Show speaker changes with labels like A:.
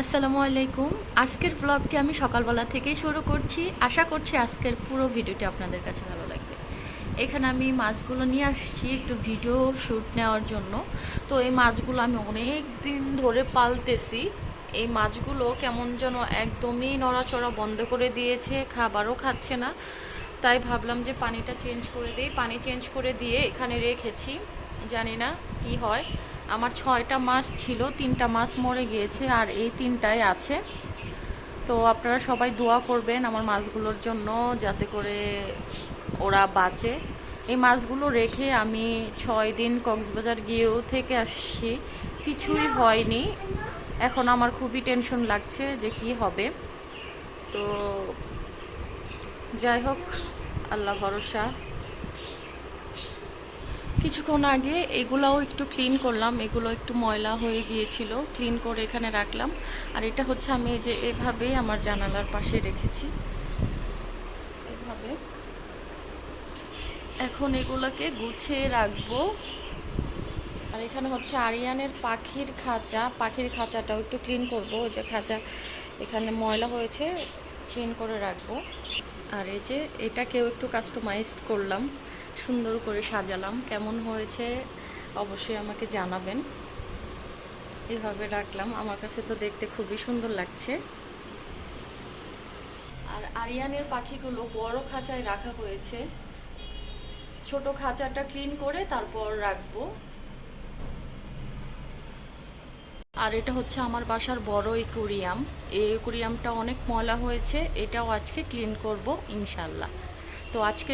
A: আসসালামু আলাইকুম। আজকের ব্লগটি আমি সকালবেলা থেকেই শুরু করছি। আশা করছি আজকের পুরো ভিডিওটি আপনাদের কাছে ভালো লাগবে। এখানে আমি মাছগুলো নিয়ে আসছি একটু ভিডিও শ্যুট নেওয়ার জন্য। তো এই মাছগুলো আমি অনেক দিন ধরে পালতেছি। এই মাছগুলো কেমন যেন একদমই নড়াচড়া বন্ধ করে দিয়েছে, খাবারও খাচ্ছে না। তাই ভাবলাম যে পানিটা চেঞ্জ করে দিই। পানি চেঞ্জ করে দিয়ে এখানে রেখেছি। জানি না কি হয়। আমার ছয়টা মাস ছিল, তিনটা মাছ মরে গিয়েছে আর এই তিনটাই আছে। তো আপনারা সবাই দোয়া করবেন আমার মাছগুলোর জন্য যাতে করে ওরা বাঁচে। এই মাছগুলো রেখে আমি ছয় দিন কক্সবাজার গিয়েও থেকে আসছি। কিছুই হয়নি। এখন আমার খুবই টেনশন লাগছে যে কি হবে। তো যাই হোক, আল্লাহ ভরসা। কিছুক্ষণ আগে এগুলাও একটু ক্লিন করলাম, এগুলো একটু ময়লা হয়ে গিয়েছিল ক্লিন করে এখানে রাখলাম। আর এটা হচ্ছে আমি এই যে এভাবেই আমার জানালার পাশে রেখেছি। এভাবে। এখন এগুলোকে গুছিয়ে রাখব। আর এখানে হচ্ছে আরিয়ানের পাখির খাঁচা। পাখির খাঁচাটাও একটু ক্লিন করব। ওই যে খাঁচা এখানে ময়লা হয়েছে ক্লিন করে রাখব। আর এই যে এটাকেও একটু কাস্টমাইজ করলাম। সুন্দর করে সাজালাম। কেমন হয়েছে অবশ্যই আমাকে জানাবেন। এভাবে রাখলাম। আমার কাছে তো দেখতে খুবই সুন্দর লাগছে। আর আরিয়ানের পাখিগুলো বড় খাঁচায় রাখা হয়েছে। ছোট খাঁচাটা ক্লিন করে তারপর রাখব। আর এটা হচ্ছে আমার বাসার বড় একুরিয়াম। এই একুরিয়ামটা অনেক ময়লা হয়েছে। এটাও আজকে ক্লিন করব, ইনশাল্লাহ। তো আজকে